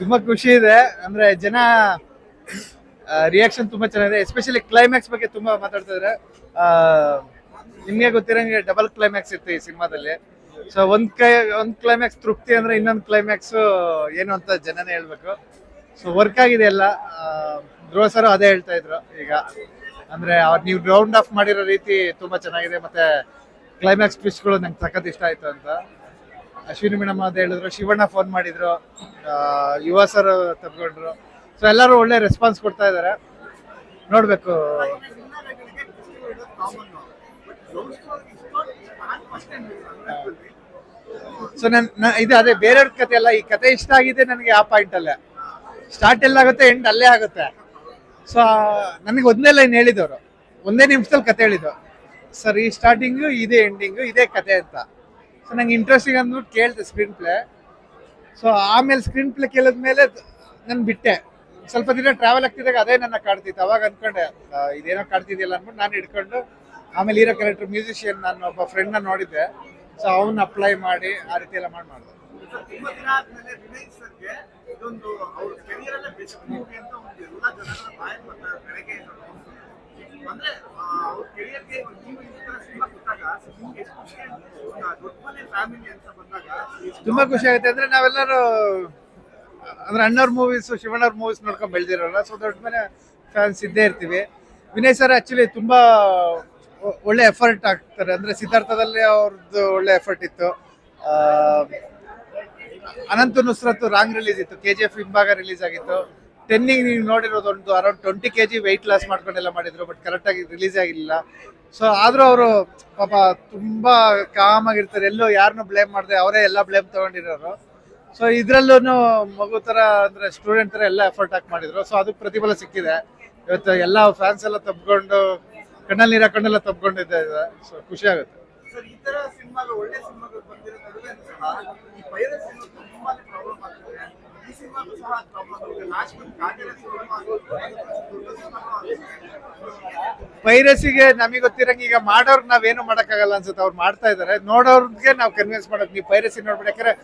ತುಂಬಾ ಖುಷಿ ಇದೆ. ಅಂದ್ರೆ ಜನ ರಿಯಾಕ್ಷನ್ ತುಂಬಾ ಚೆನ್ನಾಗಿದೆ. ಎಸ್ಪೆಷಲಿ ಕ್ಲೈಮ್ಯಾಕ್ಸ್ ಬಗ್ಗೆ ತುಂಬಾ ಮಾತಾಡ್ತಾ ಆ, ನಿಮ್ಗೆ ಗೊತ್ತಿರಂಗೆ ಡಬಲ್ ಕ್ಲೈಮ್ಯಾಕ್ಸ್ ಇತ್ತು ಈ ಸಿನಿಮಾದಲ್ಲಿ. ಸೊ ಒಂದ್ ಕೈ ಒಂದ್ ಕ್ಲೈಮ್ಯಾಕ್ಸ್ ತೃಪ್ತಿ ಅಂದ್ರೆ ಇನ್ನೊಂದು ಕ್ಲೈಮ್ಯಾಕ್ಸ್ ಏನು ಅಂತ ಜನನೇ ಹೇಳ್ಬೇಕು. ಸೊ ವರ್ಕ್ ಆಗಿದೆ ಎಲ್ಲ. ಧ್ರುವ ಸರ್ ಅದೇ ಹೇಳ್ತಾ ಇದ್ರು ಈಗ. ಅಂದ್ರೆ ಅವ್ರು ನೀವು ರೌಂಡ್ ಆಫ್ ಮಾಡಿರೋ ರೀತಿ ತುಂಬಾ ಚೆನ್ನಾಗಿದೆ. ಮತ್ತೆ ಕ್ಲೈಮ್ಯಾಕ್ಸ್ ಟ್ವಿಸ್ಟ್ಗಳು ನಂಗೆ ಸಖತ್ ಇಷ್ಟ ಆಯ್ತು ಅಂತ. ಅಶ್ವಿನಿ ಮೇಡಮ್ ಅಂತ ಹೇಳಿದ್ರು, ಶಿವಣ್ಣ ಫೋನ್ ಮಾಡಿದ್ರು ಯುವ ಸರ್ ತಪ್ಕೊಂಡ್ರು. ಸೊ ಎಲ್ಲರೂ ಒಳ್ಳೆ ರೆಸ್ಪಾನ್ಸ್ ಕೊಡ್ತಾ ಇದ್ದಾರೆ ನೋಡ್ಬೇಕು. ಸೊ ನನ್ ನ- ಇದು ಅದೇ ಬೇರೆಯವ್ರ ಕತೆ ಅಲ್ಲ, ಈ ಕತೆ ಇಷ್ಟ ಆಗಿದೆ ನನಗೆ ಆ ಪಾಯಿಂಟ್ ಅಲ್ಲೇ. ಸ್ಟಾರ್ಟ್ ಎಲ್ಲಾಗುತ್ತೆ ಎಂಡ್ ಅಲ್ಲೇ ಆಗುತ್ತೆ. ಸೊ ನನಗೆ ಒಂದೇ ಲೈನ್ ಹೇಳಿದವರು. ಒಂದೇ ನಿಮಿಷದಲ್ಲಿ ಕತೆ ಹೇಳಿದ್ದು. ಸರ್ ಈ ಸ್ಟಾರ್ಟಿಂಗು ಇದೇ ಎಂಡಿಂಗು ಇದೇ ಕತೆ ಅಂತ. ಸೊ ನಂಗೆ ಇಂಟ್ರೆಸ್ಟಿಂಗ್ ಅಂದ್ಬಿಟ್ಟು ಕೇಳಿದೆ ಸ್ಕ್ರೀನ್ ಪ್ಲೇ ಸೊ ಆಮೇಲೆ ಸ್ಕ್ರೀನ್ ಪ್ಲೇ ಕೇಳಿದ್ಮೇಲೆ ನಾನು ಬಿಟ್ಟೆ. ಸ್ವಲ್ಪ ದಿನ ಟ್ರಾವೆಲ್ ಆಗ್ತಿದ್ದಾಗ ಅದೇ ನನ್ನ ಕಾಡ್ತಿತ್ತು. ಅವಾಗ ಅನ್ಕೊಂಡೆ ಇದೇನೋ ಕಾಡ್ತಿದೆಯಲ್ಲ ಅಂದ್ಬಿಟ್ಟು ನಾನು ಹಿಡ್ಕೊಂಡು ಆಮೇಲೆ ಹೀರೋ ಕ್ಯಾರೆಕ್ಟರ್ ಮ್ಯೂಸಿಷಿಯನ್ ನಾನು ಒಬ್ಬ ಫ್ರೆಂಡ್ನ ನೋಡಿದ್ದೆ. ಸೊ ಅವನ್ನ ಅಪ್ಲೈ ಮಾಡಿ ಆ ರೀತಿ ಎಲ್ಲ ಮಾಡಿ ಮಾಡಿದೆ. ತುಂಬಾ ತುಂಬಾ ಖುಷಿ ಆಗುತ್ತೆ. ಅಂದ್ರೆ ನಾವೆಲ್ಲರೂ, ಅಂದ್ರೆ ಅಣ್ಣವ್ರ ಮೂವೀಸ್ ಶಿವಣ್ಣವ್ರ ಮೂವೀಸ್ ನೋಡ್ಕೊಂಡ್ ಬೆಳೆದಿರೋಲ್ಲ. ಸೊ ದೊಡ್ಡ ಮನೆ ಫ್ಯಾನ್ಸ್ ಇದ್ದೇ ಇರ್ತೀವಿ. ವಿನಯ್ ಸರ್ ಆಕ್ಚುಲಿ ತುಂಬಾ ಒಳ್ಳೆ ಎಫರ್ಟ್ ಆಗ್ತಾರೆ ಅಂದ್ರೆ ಸಿದ್ಧಾರ್ಥದಲ್ಲಿ ಅವ್ರದ್ದು ಒಳ್ಳೆ ಎಫರ್ಟ್ ಇತ್ತು. ಅನಂತ ನುಸ್ರತ್ ರಾಂಗ್ ರಿಲೀಸ್ ಇತ್ತು. ಕೆ ಜಿ ಎಫ್ ಹಿಂಭಾಗ ರಿಲೀಸ್ ಆಗಿತ್ತು. ಟೆನ್ನಿಗೆ ನೀವು ನೋಡಿರೋದು ಒಂದು around twenty K G weight loss ಮಾಡ್ಕೊಂಡೆಲ್ಲ ಮಾಡಿದ್ರು ಬಟ್ ಕರೆಕ್ಟಾಗಿ ರಿಲೀಸ್ ಆಗಿಲ್ಲ. ಸೊ ಆದರೂ ಅವರು ಪಾಪ ತುಂಬಾ ಕಾಮ್ ಆಗಿರ್ತಾರೆ. ಎಲ್ಲೋ ಯಾರನ್ನೂ ಬ್ಲೇಮ್ ಮಾಡಿದ್ರೆ ಅವರೇ ಎಲ್ಲ ಬ್ಲೇಮ್ ತಗೊಂಡಿರೋರು. ಸೊ ಇದ್ರಲ್ಲೂ ಮಗು ಥರ ಅಂದ್ರೆ ಸ್ಟೂಡೆಂಟ್ ತರ ಎಲ್ಲ ಎಫರ್ಟ್ ಹಾಕಿ ಮಾಡಿದ್ರು. ಸೊ ಅದಕ್ಕೆ ಪ್ರತಿಫಲ ಸಿಕ್ಕಿದೆ. ಇವತ್ತು ಎಲ್ಲ ಫ್ಯಾನ್ಸ್ ಎಲ್ಲ ತಬ್ಕೊಂಡು, ಕಣ್ಣಲ್ಲಿ ನೀರು ಹಾಕೊಂಡೆಲ್ಲ ತಬ್ಕೊಂಡಿದ್ದೆ ಸೊ ಖುಷಿ ಆಗುತ್ತೆ. ಪೈರಸಿಗೆ ನಮಗೆ ಗೊತ್ತಿರಂಗ ಈಗ ಮಾಡೋರ್ಗೆ ನಾವೇನು ಮಾಡೋಕ್ಕಾಗಲ್ಲ ಅನ್ಸುತ್ತೆ, ಅವ್ರು ಮಾಡ್ತಾ ಇದ್ದಾರೆ ನೋಡೋರ್ಗೆ ನಾವು ಕನ್ವಿನ್ಸ್ ಮಾಡೋದು ನೀವು ಪೈರಸಿ ನೋಡ್ಬಿಡಿ. ಯಾಕಂದ್ರೆ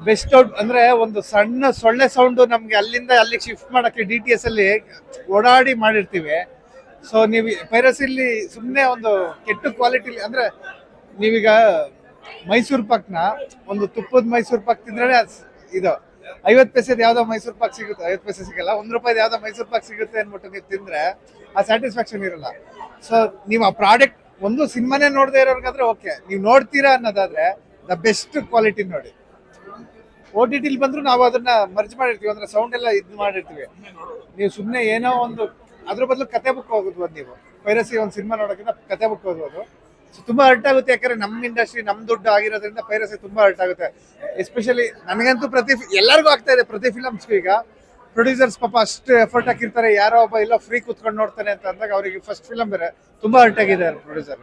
ಬೆಸ್ಟ್ ಔಟ್ ಅಂದ್ರೆ ಒಂದು ಸಣ್ಣ ಸೊಳ್ಳೆ ಸೌಂಡ್ ನಮಗೆ ಅಲ್ಲಿಂದ ಅಲ್ಲಿಗೆ ಶಿಫ್ಟ್ ಮಾಡಕ್ಕೆ ಡಿ ಟಿ ಎಸ್ ಅಲ್ಲಿ ಓಡಾಡಿ ಮಾಡಿರ್ತೀವಿ. ಸೊ ನೀವು ಪೈರಸಿಲಿ ಸುಮ್ಮನೆ ಒಂದು ಕೆಟ್ಟ ಕ್ವಾಲಿಟಿಲಿ ಅಂದ್ರೆ ನೀವೀಗ ಮೈಸೂರು ಪಾಕ್ನ ಒಂದು ತುಪ್ಪದ ಮೈಸೂರು ಪಾಕ್ ತಿಂದ್ರೆ ಇದು. ಐವತ್ತು ಪೈಸೆದ ಯಾವ್ದೋ ಮೈಸೂರು ಪಾಕ್ ಸಿಗುತ್ತೆ, ಐವತ್ತು ಪೈಸೆ ಸಿಗಲ್ಲ, ಒಂದು ರೂಪಾಯಿ ಯಾವ್ದೋ ಮೈಸೂರು ಪಾಕ್ ಸಿಗುತ್ತೆ ಅಂದ್ಬಿಟ್ಟು ನೀವು ತಿಂದ್ರೆ ಆ ಸ್ಯಾಟಿಸ್ಫ್ಯಾಕ್ಷನ್ ಇರಲ್ಲ. ಸೊ ನೀವು ಆ ಪ್ರಾಡಕ್ಟ್ ಒಂದು ಸಿನಿಮಾನೇ ನೋಡದೇ ಇರೋರ್ಗಾದ್ರೆ ಓಕೆ ನೀವು ನೋಡ್ತೀರಾ ಅನ್ನೋದಾದ್ರೆ ದ ಬೆಸ್ಟ್ ಕ್ವಾಲಿಟಿ ನೋಡಿ. ಓ ಟಿ ಟಿಲಿ ಬಂದ್ರು ನಾವು ಅದನ್ನ ಮರ್ಜ್ ಮಾಡಿರ್ತೀವಿ, ಅಂದ್ರೆ ಸೌಂಡ್ ಎಲ್ಲ ಇದು ಮಾಡಿರ್ತೀವಿ. ನೀವು ಸುಮ್ಮನೆ ಏನೋ ಒಂದು, ಅದ್ರ ಬದಲು ಕತೆ ಬುಕ್ ಹೋಗೋದು ನೀವು. ಪೈರಸಿ ಒಂದು ಸಿನಿಮಾ ನೋಡೋಕ್ಕಿಂತ ಕತೆ ಬುಕ್ ಹೋಗ್ಬೋದು ಸೊ ತುಂಬಾ ಹರ್ಟ್ ಆಗುತ್ತೆ ಯಾಕಂದ್ರೆ ನಮ್ಮ ಇಂಡಸ್ಟ್ರಿ ನಮ್ಮ ದುಡ್ಡು ಆಗಿರೋದ್ರಿಂದ ಪೈರಸಿ ತುಂಬಾ ಹರ್ಟ್ ಆಗುತ್ತೆ ಎಸ್ಪೆಷಲಿ ನನಗಂತೂ ಪ್ರತಿ ಎಲ್ಲರಿಗೂ ಆಗ್ತಾ ಇದೆ ಪ್ರತಿ ಫಿಲಮ್ಸ್ಗೂ ಈಗ. ಪ್ರೊಡ್ಯೂಸರ್ಸ್ ಪಾಪ ಅಷ್ಟು ಎಫರ್ಟ್ ಹಾಕಿರ್ತಾರೆ. ಯಾರೋ ಒಬ್ಬ ಇಲ್ಲ ಫ್ರೀ ಕೂತ್ಕೊಂಡು ನೋಡ್ತಾನೆ ಅಂತ ಅಂದಾಗ ಅವರಿಗೆ ಫಸ್ಟ್ ಫಿಲಮ್ ಬೇರೆ. ತುಂಬಾ ಹರ್ಟ್ ಆಗಿದೆ ಪ್ರೊಡ್ಯೂಸರ್